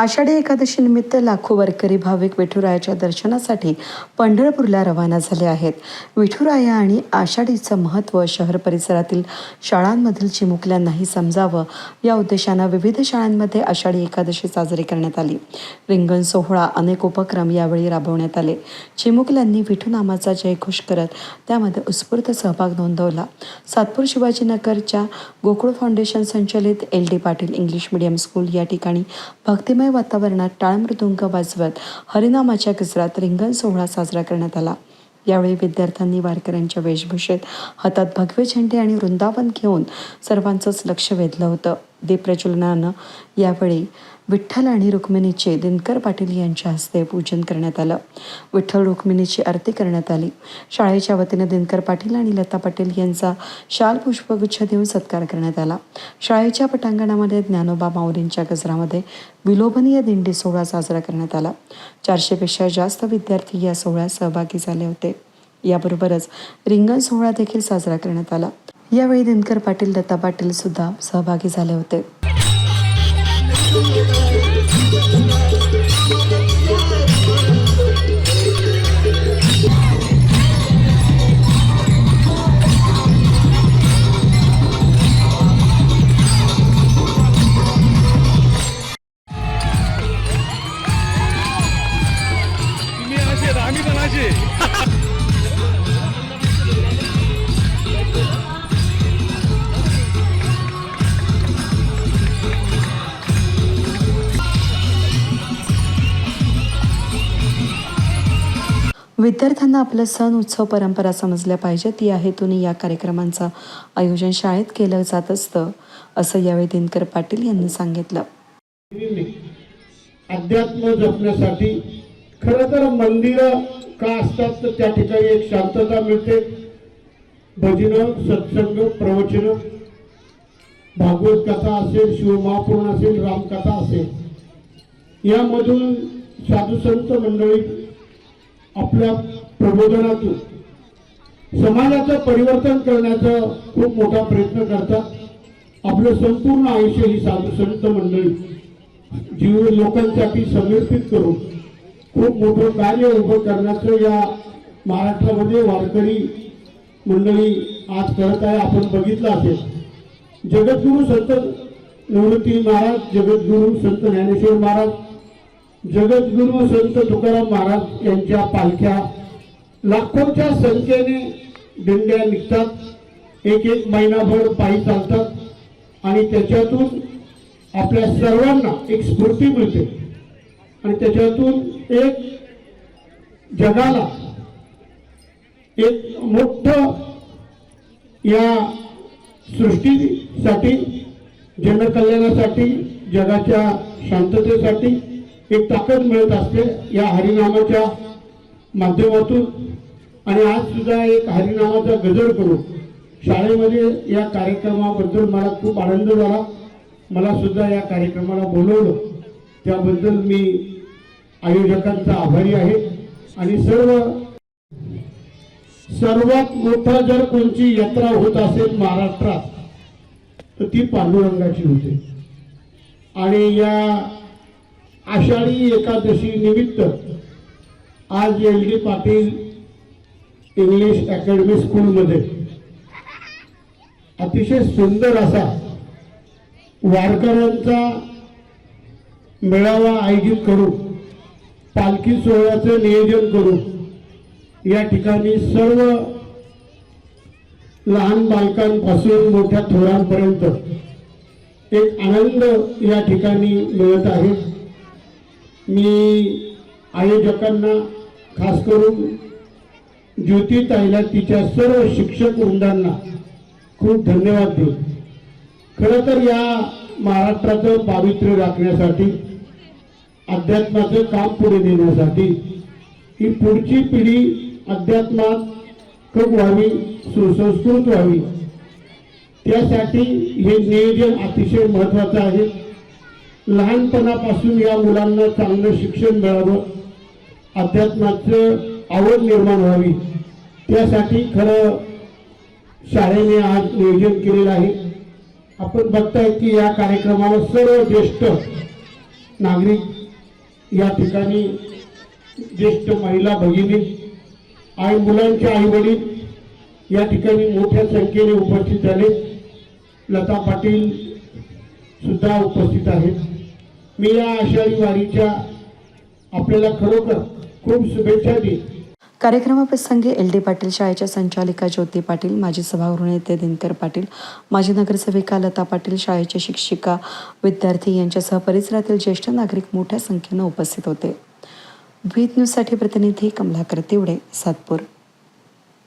आषाढी एकादशीनिमित्त लाखो वारकरी भाविक विठुरायाच्या दर्शनासाठी पंढरपूरला रवाना झाले आहेत. विठुराया आणि आषाढीचं महत्त्व शहर परिसरातील शाळांमधील चिमुकल्यांनाही समजावं. या उद्देशानं विविध शाळांमध्ये आषाढी एकादशी साजरी करण्यात आली. रिंगण सोहळा अनेक उपक्रम यावेळी राबवण्यात आले. चिमुकल्यांनी विठू नामाचा जयघोष करत त्यामध्ये उत्स्फूर्त सहभाग नोंदवला. सातपूर शिवाजीनगरच्या गोकुळ फाउंडेशन संचलित L D Patil English medium school या ठिकाणी भक्तिमय वातावरणात टाळ मृदुंग वाजवत हरिनामाच्या गजरात रिंगण सोहळा साजरा करण्यात आला. यावेळी विद्यार्थ्यांनी वारकऱ्यांच्या वेशभूषेत हातात भगवे झेंडे आणि वृंदावन घेऊन सर्वांचंच लक्ष वेधलं होतं. दीपप्रज्वलनानं यावेळी विठ्ठल आणि रुक्मिणीचे दिनकर पाटील यांच्या हस्ते पूजन करण्यात आलं. विठ्ठल रुक्मिणीची आरती करण्यात आली. शाळेच्या वतीने दिनकर पाटील आणि लता पाटील यांचा शाल पुष्पगुच्छ देऊन सत्कार करण्यात आला. शाळेच्या पटांगणामध्ये ज्ञानोबा माऊलींच्या गजरामध्ये विलोभनीय दिंडी सोहळा साजरा करण्यात आला. चारशेपेक्षा जास्त विद्यार्थी या सोहळ्यात सहभागी झाले होते. याबरोबरच रिंगण सोहळा देखील साजरा करण्यात आला. यावेळी दिनकर पाटील लता पाटील सुद्धा सहभागी झाले होते. आम्ही विद्यार्थ्यांना आपलं सण उत्सव परंपरा समजल्या पाहिजेत. या हेतूने या कार्यक्रमांचं आयोजन शाळेत केलं जात असतं असं यावेळी दिनकर पाटील यांनी सांगितलं. अध्यात्म जपण्यासाठी खरं तर मंदिरं का असतात तर त्या ठिकाणी एक शांतता मिळते. भजनं सत्संग प्रवचन भागवत कथा असेल शिवमहापुराण असेल रामकथा असेल यामधून साधू संत मंडळी आपल्या प्रबोधनातून समाजाचं परिवर्तन करण्याचा खूप मोठा प्रयत्न करतात. आपलं संपूर्ण आयुष्य ही साधू संत मंडळी जीव लोकांसाठी समर्पित करून खूप मोठं कार्य उभं करण्याचं या महाराष्ट्रामध्ये वारकरी मंडळी आज करत आहे. आपण बघितलं असेल. जगद्गुरू संत निवृत्ती महाराज जगद्गुरू संत ज्ञानेश्वर महाराज जगद्गुरू संत तुकाराम महाराज यांच्या पालख्या लाखोच्या संख्येने दिंड्या निघतात. एक एक महिनाभर पायी चालतात आणि त्याच्यातून आपल्या सर्वांना एक स्फूर्ती मिळते. आणि त्याच्यातून एक जगाला एक मोठं या सृष्टीसाठी जनकल्याणासाठी जगाच्या शांततेसाठी एक ताकद मिळत असते या हरिनामाच्या माध्यमातून. आणि आज सुद्धा एक हरिनामाचा गजर करून शाळेमध्ये या कार्यक्रमाबद्दल मला खूप आनंद झाला. मला सुद्धा या कार्यक्रमाला बोलवलं. त्याबद्दल मी आयोजकांचा आभारी आहे. आणि सर्व सर्वात मोठा जर कोणची यात्रा होत असेल महाराष्ट्रात तर ती पांडुरंगाची होते. आणि या आषाढी एकादशी निमित्त आज L D Patil English academy स्कूलमध्ये अतिशय सुंदर असा वारकऱ्यांचा मेळावा आयोजित करू पालखी सोहळ्याचं नियोजन करून या ठिकाणी सर्व लहान बालकांपासून मोठ्या थोरांपर्यंत एक आनंद या ठिकाणी मिळत आहे. मी आयोजकांना खास करून ज्योती ताईला तिच्या सर्व शिक्षक वृंदांना खूप धन्यवाद देऊ खरं तर या महाराष्ट्राचं पावित्र्य राखण्यासाठी अध्यात्माचं काम पुढे नेण्यासाठी. ही पुढची पिढी अध्यात्मात कब व्हावी सुसंस्कृत व्हावी. त्यासाठी हे नियोजन अतिशय महत्वाचं आहे. लहानपणापासून या मुलांना चांगलं शिक्षण मिळावं अध्यात्माचं आवड निर्माण व्हावी. त्यासाठी खरं शाळेने आज नियोजन केलेलं आहे. आपण बघताय की या कार्यक्रमाला सर्व ज्येष्ठ नागरिक या ठिकाणी ज्येष्ठ महिला भगिनी आणि मुलांचे आई वडील या ठिकाणी मोठ्या संख्येने उपस्थित झाले. लता पाटील सुद्धा उपस्थित आहेत. मी या आषाढी वारीच्या आपल्याला खरोखर खूप शुभेच्छा देईन. कार्यक्रमाप्रसंगी एल डी पाटील शाळेच्या संचालिका ज्योती पाटील माजी सभागृह नेते दिनकर पाटील माजी नगरसेविका लता पाटील शाळेच्या शिक्षिका विद्यार्थी यांच्यासह परिसरातील ज्येष्ठ नागरिक मोठ्या संख्येनं उपस्थित होते. व्हीत न्यूजसाठी प्रतिनिधी कमलाकर तिवडे सातपूर.